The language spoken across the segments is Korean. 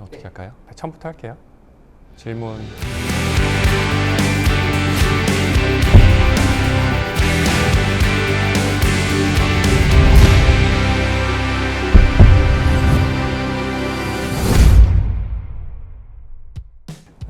어떻게 할까요? 처음부터 할게요. 질문.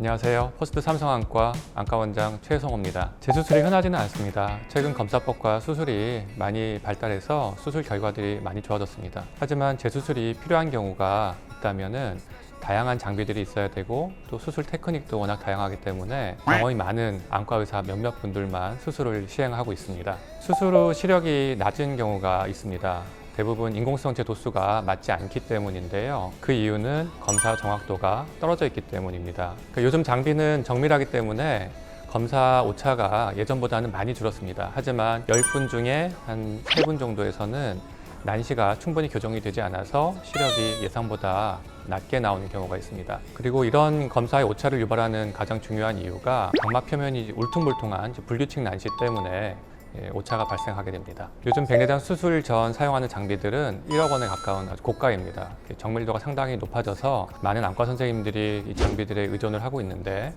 안녕하세요. 포스트 삼성안과 안과원장 최성호입니다. 재수술이 흔하지는 않습니다. 최근 검사법과 수술이 많이 발달해서 수술 결과들이 많이 좋아졌습니다. 하지만 재수술이 필요한 경우가 있다면은 다양한 장비들이 있어야 되고 또 수술 테크닉도 워낙 다양하기 때문에 경험이 많은 안과 의사 몇몇 분들만 수술을 시행하고 있습니다. 수술 후 시력이 낮은 경우가 있습니다. 대부분 인공성체 도수가 맞지 않기 때문인데요. 그 이유는 검사 정확도가 떨어져 있기 때문입니다. 그러니까 요즘 장비는 정밀하기 때문에 검사 오차가 예전보다는 많이 줄었습니다. 하지만 10분 중에 한 3분 정도에서는 난시가 충분히 교정이 되지 않아서 시력이 예상보다 낮게 나오는 경우가 있습니다. 그리고 이런 검사의 오차를 유발하는 가장 중요한 이유가 각막 표면이 울퉁불퉁한 불규칙 난시 때문에 예, 오차가 발생하게 됩니다. 요즘 백내장 수술 전 사용하는 장비들은 1억 원에 가까운 아주 고가입니다. 정밀도가 상당히 높아져서 많은 안과 선생님들이 이 장비들에 의존을 하고 있는데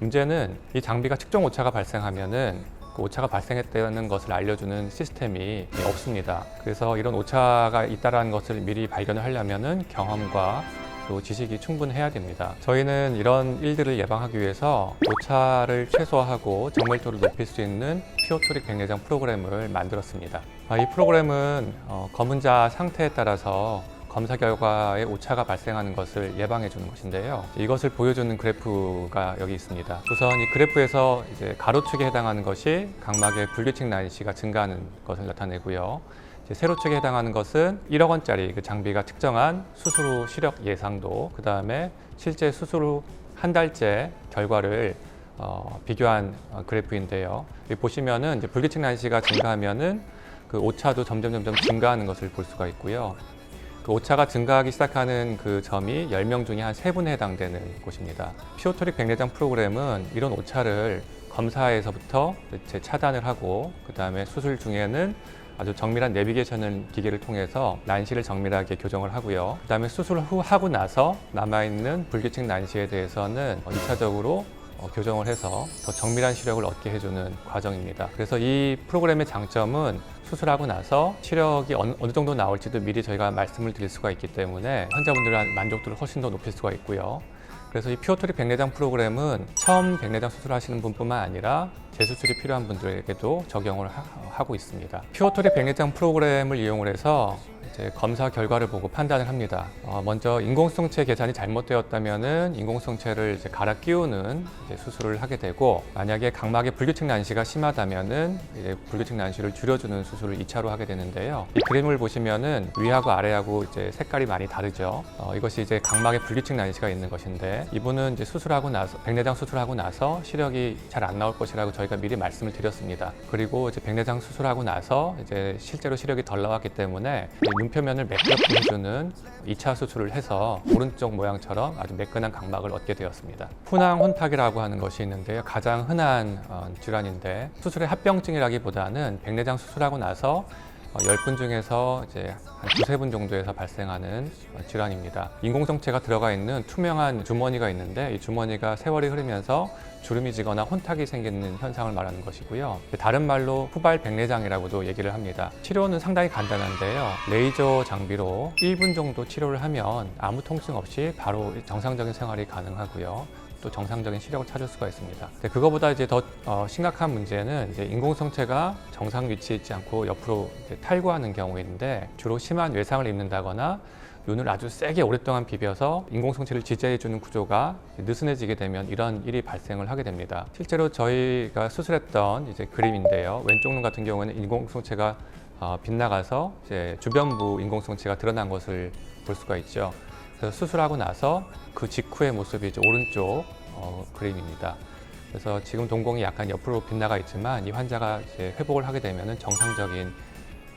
문제는 이 장비가 측정 오차가 발생하면은 그 오차가 발생했다는 것을 알려주는 시스템이 없습니다. 그래서 이런 오차가 있다는 것을 미리 발견을 하려면은 경험과 또 지식이 충분해야 됩니다. 저희는 이런 일들을 예방하기 위해서 오차를 최소화하고 정밀도를 높일 수 있는 피오토릭 백내장 프로그램을 만들었습니다. 아, 이 프로그램은 어, 검은자 상태에 따라서 검사 결과에 오차가 발생하는 것을 예방해 주는 것인데요. 이것을 보여주는 그래프가 여기 있습니다. 우선 이 그래프에서 이제 가로축에 해당하는 것이 각막의 불규칙 난시가 증가하는 것을 나타내고요. 세로축에 해당하는 것은 1억 원짜리 그 장비가 측정한 수술 후 시력 예상도, 그 다음에 실제 수술 후 한 달째 결과를 어, 비교한 어, 그래프인데요. 보시면은 이제 불규칙 난시가 증가하면은 그 오차도 점점 점점 증가하는 것을 볼 수가 있고요. 그 오차가 증가하기 시작하는 그 점이 10명 중에 한 3분에 해당되는 곳입니다. 피오토릭 백내장 프로그램은 이런 오차를 검사에서부터 제 차단을 하고 그 다음에 수술 중에는 아주 정밀한 내비게이션 기계를 통해서 난시를 정밀하게 교정을 하고요. 그 다음에 수술 후 하고 나서 남아있는 불규칙 난시에 대해서는 2차적으로 어, 교정을 해서 더 정밀한 시력을 얻게 해주는 과정입니다. 그래서 이 프로그램의 장점은 수술하고 나서 시력이 어느, 어느 정도 나올지도 미리 저희가 말씀을 드릴 수가 있기 때문에 환자분들의 만족도를 훨씬 더 높일 수가 있고요. 그래서 이 피오토리 백내장 프로그램은 처음 백내장 수술하시는 분뿐만 아니라 재수술이 필요한 분들에게도 적용을 하, 고 있습니다. 피오토리 백내장 프로그램을 이용을 해서 검사 결과를 보고 판단을 합니다. 어, 먼저 인공성체 계산이 잘못되었다면은 인공성체를 갈아 끼우는 수술을 하게 되고 만약에 각막의 불규칙 난시가 심하다면은 이제 불규칙 난시를 줄여주는 수술을 2차로 하게 되는데요. 이 그림을 보시면은 위하고 아래하고 이제 색깔이 많이 다르죠. 어, 이것이 이제 각막의 불규칙 난시가 있는 것인데 이분은 이제 수술하고 나서 백내장 수술하고 나서 시력이 잘 안 나올 것이라고 저희가 미리 말씀을 드렸습니다. 그리고 이제 백내장 수술하고 나서 이제 실제로 시력이 덜 나왔기 때문에 이 눈표면을 매끄럽게 해주는 2차 수술을 해서 오른쪽 모양처럼 아주 매끈한 각막을 얻게 되었습니다. funang 혼탁이라고 하는 것이 있는데요. 가장 흔한 어, 질환인데 수술의 합병증이라기보다는 백내장 수술하고 나서 어, 10분 중에서 이제 한 두세 분 정도에서 발생하는 어, 질환입니다. 인공성체가 들어가 있는 투명한 주머니가 있는데 이 주머니가 세월이 흐르면서 주름이 지거나 혼탁이 생기는 현상을 말하는 것이고요. 다른 말로 후발 백내장이라고도 얘기를 합니다. 치료는 상당히 간단한데요. 레이저 장비로 1분 정도 치료를 하면 아무 통증 없이 바로 정상적인 생활이 가능하고요. 또 정상적인 시력을 찾을 수가 있습니다. 근데 그거보다 이제 더 어, 심각한 문제는 이제 인공성체가 정상 위치에 있지 않고 옆으로 탈구하는 경우인데 주로 심한 외상을 입는다거나 눈을 아주 세게 오랫동안 비벼서 인공성체를 지지해주는 구조가 느슨해지게 되면 이런 일이 발생을 하게 됩니다. 실제로 저희가 수술했던 이제 그림인데요. 왼쪽 눈 같은 경우에는 인공성체가 어, 빗나가서 이제 주변부 인공성체가 드러난 것을 볼 수가 있죠. 그래서 수술하고 나서 그 직후의 모습이 이제 오른쪽 어, 그림입니다. 그래서 지금 동공이 약간 옆으로 빗나가 있지만 이 환자가 이제 회복을 하게 되면 정상적인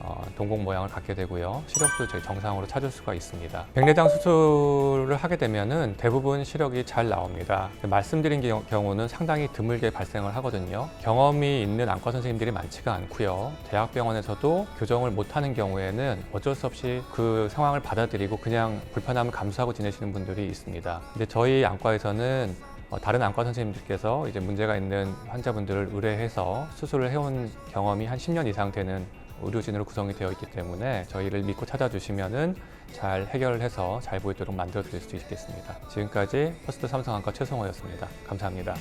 어, 동공 모양을 갖게 되고요. 시력도 저희 정상으로 찾을 수가 있습니다. 백내장 수술을 하게 되면은 대부분 시력이 잘 나옵니다. 말씀드린 경- 경우는 상당히 드물게 발생을 하거든요. 경험이 있는 안과 선생님들이 많지가 않고요. 대학병원에서도 교정을 못하는 경우에는 어쩔 수 없이 그 상황을 받아들이고 그냥 불편함을 감수하고 지내시는 분들이 있습니다. 근데 저희 안과에서는 어, 다른 안과 선생님들께서 이제 문제가 있는 환자분들을 의뢰해서 수술을 해온 경험이 한 10년 이상 되는 의료진으로 구성이 되어 있기 때문에 저희를 믿고 찾아주시면은 잘 해결해서 잘 보이도록 만들어 드릴 수 있겠습니다. 지금까지 퍼스트 삼성안과 최성호였습니다. 감사합니다.